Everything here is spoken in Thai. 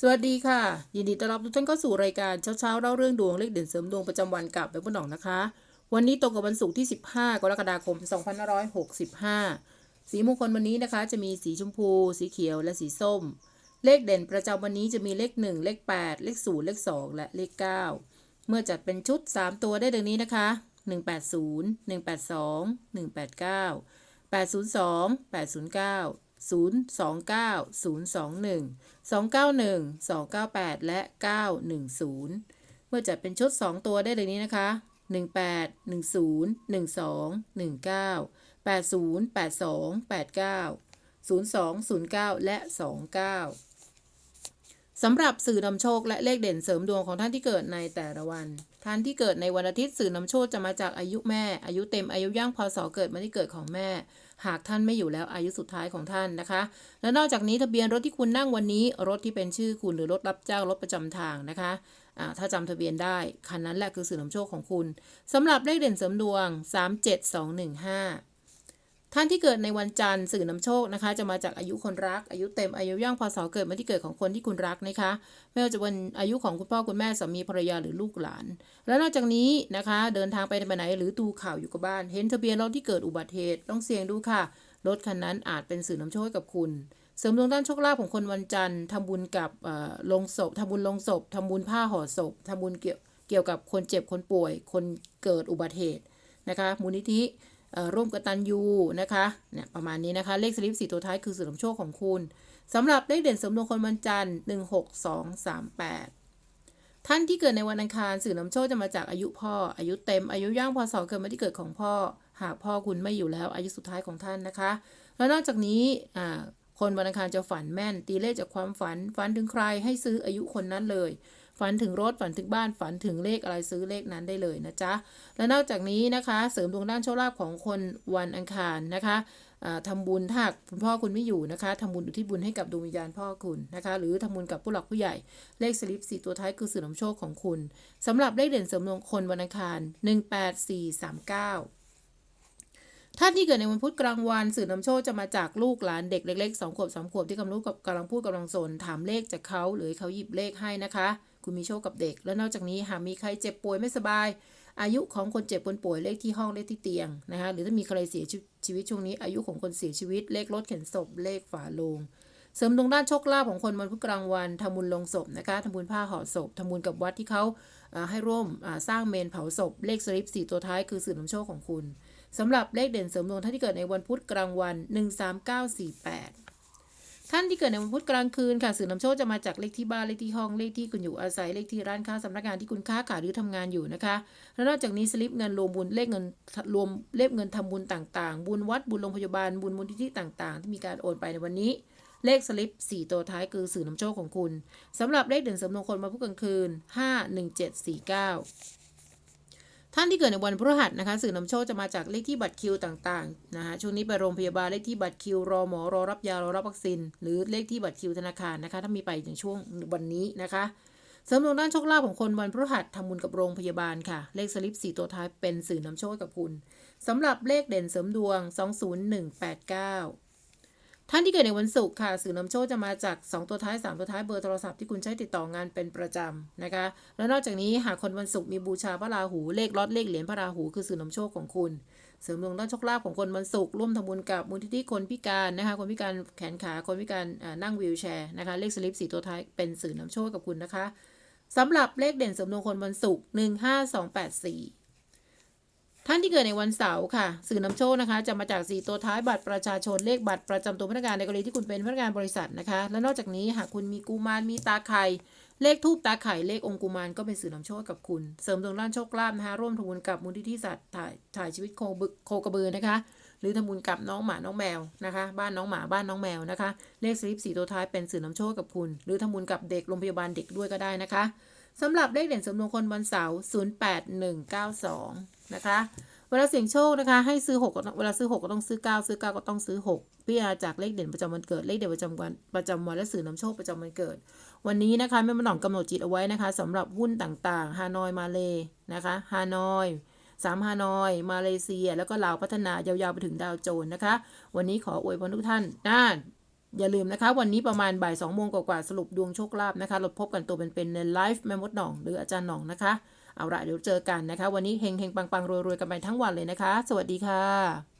สวัสดีค่ะ ยินดีต้อนรับทุกท่านเข้าสู่รายการเช้าเช้าๆเล่าเรื่องดวงเลขเด่นเสริมดวงประจำวันกับแบบบุญหนองนะคะ วันนี้ตรงกับวันศุกร์ที่ 15 กรกฎาคม 2565 สีมงคลวันนี้นะคะ จะมีสีชมพู สีเขียวและสีส้ม เลขเด่นประจำวันนี้จะมีเลข 1 เลข 8 เลข 0 เลข 2 และเลข 9 เมื่อจัดเป็นชุด 3 ตัวได้ดังนี้นะคะ 180 182 189 802 809 029 021 291 298 และ 910 เมื่อจัดเป็นชุด 2 ตัวได้ดังนี้นะคะ 18 10 12 19 80 82 89 02 09 และ 29 สำหรับสื่อนำโชคและเลขเด่นเสริมดวงของท่านที่เกิดในแต่ละวัน ท่านที่เกิดในวันอาทิตย์สื่อนำโชคจะมาจากอายุแม่ อายุเต็มอายุย่างพศเกิดมาที่เกิดของแม่ หากท่านไม่อยู่แล้วอายุสุดท้ายของท่านนะคะ และนอกจากนี้ทะเบียนรถที่คุณนั่งวันนี้ รถที่เป็นชื่อคุณหรือรถรับจ้างรถประจำทางนะคะถ้าจำทะเบียนได้ คันนั้นแหละคือสื่อนำโชคของคุณสำหรับเลขเด่นเสริมดวง 37215 ท่านที่เกิดในวันจันทร์สื่อนำโชคนะคะ จะมาจากอายุคนรัก อายุเต็มอายุย่างพศเกิดมาที่เกิดของคนที่คุณรักนะคะ ไม่ว่าจะเป็นอายุของคุณพ่อคุณแม่สามีภรรยาหรือลูกหลาน และนอกจากนี้นะคะ เดินทางไปไหนหรือดูข่าวอยู่กับบ้าน เห็นทะเบียนรถที่เกิดอุบัติเหตุต้องเสี่ยงดูค่ะรถคันนั้นอาจเป็นสื่อนำโชคกับคุณเสริมดวงด้านโชคลาภของคนวันจันทร์ทำบุญกับอ่อลงศพทำบุญลงศพทำบุญผ้าห่อศพทำบุญเกี่ยวเกี่ยวกับคนเจ็บคนป่วย คนเกิดอุบัติเหตุนะคะ มูลนิธิ ร่วมกตัญญูนะคะเนี่ยประมาณนี้นะคะ เลขสลิปสี่ตัวท้ายคือสื่อนำโชคของคุณสำหรับเลขเด่นสมดวงคนวันจันทร์หนึ่งหกสองสามแปดท่านที่เกิดในวันอังคารสื่อนำโชคจะมาจากอายุพ่อ อายุเต็ม อายุย่างพศเกิดมาที่เกิดของพ่อ หากพ่อคุณไม่อยู่แล้วอายุสุดท้ายของท่านนะคะ แล้วนอกจากนี้คนวันอังคารจะฝันแม่น ตีเลขจากความฝัน ฝันถึงใครให้ซื้ออายุคนนั้นเลย ฝันถึงรถฝันถึงบ้านฝันถึงเลขอะไรซื้อเลขนั้นได้เลยนะจ๊ะ และนอกจากนี้นะคะ เสริมดวงด้านโชคลาภของคนวันอังคารนะคะอ่าทำบุญถ้าคุณพ่อคุณไม่อยู่นะคะทำบุญอุทิศบุญให้กับดวงวิญญาณพ่อคุณนะคะ หรือทำบุญกับผู้หลักผู้ใหญ่เลขสลิปสี่ตัวท้ายคือสื่อนำโชคของคุณสำหรับเลขเด่นเสริมดวงคนวันอังคาร18439ท่านที่เกิดในวันพุธกลางวันสื่อนำโชคจะมาจากลูกหลานเด็กเล็กๆสองขวบสามขวบที่กำลังกับกำลังพูดกำลังสนถามเลขจากเขาหรือเขาหยิบเลขให้นะคะ คุณมีโชคกับเด็ก และนอกจากนี้หากมีใครเจ็บป่วยไม่สบาย อายุของคนเจ็บคนป่วยเลขที่ห้องเลขที่เตียงนะคะหรือถ้ามีใครเสียชีวิตช่วงนี้ อายุของคนเสียชีวิตเลขรถเข็นศพเลขฝาโลงเสริมดวงด้านโชคลาภของคนวันพุธกลางวันทำบุญลงศพนะคะทำบุญผ้าห่อศพทำบุญกับวัดที่เขาให้ร่วมสร้างเมนเผาศพ เลขสลิปสี่ตัวท้ายคือสื่อนำโชคของคุณสำหรับเลขเด่นเสริมดวงท่านที่เกิดในวันพุธกลางวัน 13948 ท่านที่เกิดในวันพุธกลางคืนค่ะสื่อนำโชคจะมาจากเลขที่บ้านเลขที่ห้องเลขที่คุณอยู่อาศัยเลขที่ร้านค้าสำนักงานที่คุณค้าขายหรือทำงานอยู่นะคะแล้วนอกจากนี้สลิปเงินรวมบุญเลขเงินรวมเลขเงินทำบุญต่างๆ บุญวัดบุญโรงพยาบาลบุญมูลนิธิต่างๆ ที่มีการโอนไปในวันนี้ เลขสลิป 4 ตัวท้ายคือสื่อนำโชคของคุณสำหรับเลขเด่นสริมมงคลมาพุธกลางคืน 51749 ท่านที่เกิดในวันพฤหัสนะคะ สื่อนำโชคจะมาจากเลขที่บัตรคิวต่างๆนะคะช่วงนี้ไปโรงพยาบาลเลขที่บัตรคิวรอหมอรอรับยารอรับวัคซีนหรือเลขที่บัตรคิวธนาคารนะคะ ถ้ามีไปในช่วงวันนี้นะคะเสริมดวงด้านโชคลาภของคนวันพฤหัสทำบุญกับโรงพยาบาลค่ะ เลขสลิป 4 ตัวท้ายเป็นสื่อนำโชคกับคุณสำหรับเลขเด่นเสริมดวง 20189 ท่านที่เกิดในวันศุกร์ค่ะ สื่อนำโชคจะมาจาก 2 ตัวท้าย 3 ตัวท้ายเบอร์โทรศัพท์ที่คุณใช้ติดต่องานเป็นประจำนะคะ และนอกจากนี้หากคนวันศุกร์มีบูชาพระราหูเลขล็อตเลขเหรียญพระราหูคือสื่อนำโชคของคุณ เสริมดวงด้านโชคลาภของคนวันศุกร์ร่วมทำบุญกับมูลนิธิคนพิการนะคะคนพิการแขนขาคนพิการนั่งวีลแชร์นะคะเลขสลิป4ตัวท้ายเป็นสื่อนำโชคกับคุณนะคะสำหรับเลขเด่นเสริมดวงคนวันศุกร์15284 ท่านที่เกิดในวันเสาร์ค่ะ สื่อนำโชคนะคะ จะมาจาก 4 ตัวท้ายบัตรประชาชนเลขบัตรประจำตัวพนักงานในกรณีที่คุณเป็นพนักงานบริษัทนะคะ และนอกจากนี้หากคุณมีกุมารมีตาไข่เลขทูปตาไข่เลของค์กุมารก็เป็นสื่อนำโช้กับคุณ เสริมดวงด้านโชคลาภนะคะร่วมทำบุญกับมูลนิธิสัตว์ถ่ายถ่ายชีวิตโคบึกโคกระบือนะคะ หรือทำบุญกับน้องหมาน้องแมวนะคะ บ้านน้องหมาบ้านน้องแมวนะคะ เลขสลิปสี่ตัวท้ายเป็นสื่อนำโช้กับคุณ หรือทำบุญกับเด็กโรงพยาบาลเด็กด้วยก็ได้นะคะสำหรับเลขเด่นสมดวงคนวันเสาร์08192 นะคะเวลาเสี่ยงโชคนะคะ ให้ซื้อ6กเวลาซื้อ 6 ก็ต้องซื้อ 9 ซื้อ 9 ก็ต้องซื้อ 6 พิจารณาจากเลขเด่นประจำวันเกิด เลขเด่นประจำวันประจำวันและสื่อนำโชคประจำวันเกิด วันนี้นะคะแม่มาหน่องกำหนดจิตเอาไว้นะคะสำหรับหุ้นต่างๆ ฮานอยมาเลนะคะฮานอยสามฮานอย มาเลเซีย แล้วก็ลาวพัฒนายาวๆไปถึงดาวโจนส์นะคะ วันนี้ขออวยพรทุกท่านนะอย่าลืมนะคะ วันนี้ประมาณบ่ายสองโมงกว่าๆสรุปดวงโชคลาภนะคะเราพบกันตัวเป็นๆในไลฟ์แม่มดหน่อง หรืออาจารย์หน่องนะคะ เอาละเดี๋ยวเจอกันนะคะ วันนี้เฮงเฮงปังปังรวยรวยกันไปทั้งวันเลยนะคะ สวัสดีค่ะ